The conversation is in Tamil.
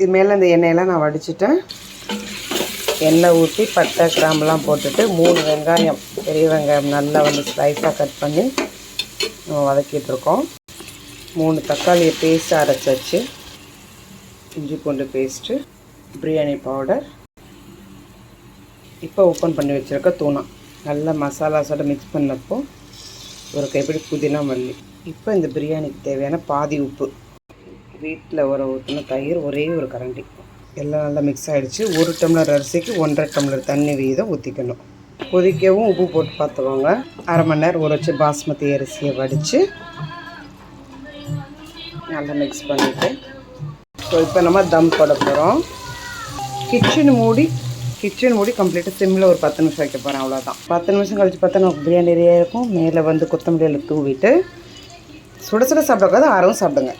இது மேலே இந்த எண்ணெயெல்லாம் நான் வடிச்சிட்டேன் எண்ணெய் ஊற்றி பட்டை கிராம்பெலாம் போட்டுட்டு மூணு வெங்காயம் பெரிய வெங்காயம் நல்லா வந்து ஸ்லைஸாக கட் பண்ணி நம்ம வதக்கிட்டு இருக்கோம். மூணு தக்காளியை பேஸ்ட் அரைச்சி வச்சு இஞ்சி பூண்டு பேஸ்ட்டு பிரியாணி பவுடர் இப்போ ஓப்பன் பண்ணி வச்சுருக்க தூணா. நல்லா மசாலாஸோடு மிக்ஸ் பண்ணப்போ ஒரு கைப்பிடி புதினா மல்லி. இப்போ இந்த பிரியாணிக்கு தேவையான பாதி உப்பு. வீட்டில் ஒரு ஊற்றின தயிர் ஒரே ஒரு கரண்டி. எல்லாம் நல்லா மிக்ஸ் ஆகிடுச்சு ஒரு டம்ளர் அரிசிக்கு ஒன்றரை டம்ளர் தண்ணி வீதம் ஊற்றிக்கணும் கொதிக்கவும் உப்பு போட்டு பார்த்துக்கோங்க. அரை மணி நேரம் ஊற வச்சு பாஸ்மதி அரிசியை வடித்து நல்லா மிக்ஸ் பண்ணிவிட்டு ஸோ இப்போ நம்ம தம் போட போகிறோம் கிச்சன் மூடி கிச்சன் மூடி கம்ப்ளீட்டாக சிம்மில் ஒரு பத்து நிமிஷம் வைக்க போகிறேன் அவ்வளோதான் பத்து நிமிஷம் கழிச்சு பார்த்தா நமக்கு பிரியாணி ரெடியாக இருக்கும். மேலே வந்து கொத்தமல்லியில் தூவிட்டு சுட சுட சாப்பிடக்கூடாது ஆரவும் சாப்பிடுங்க.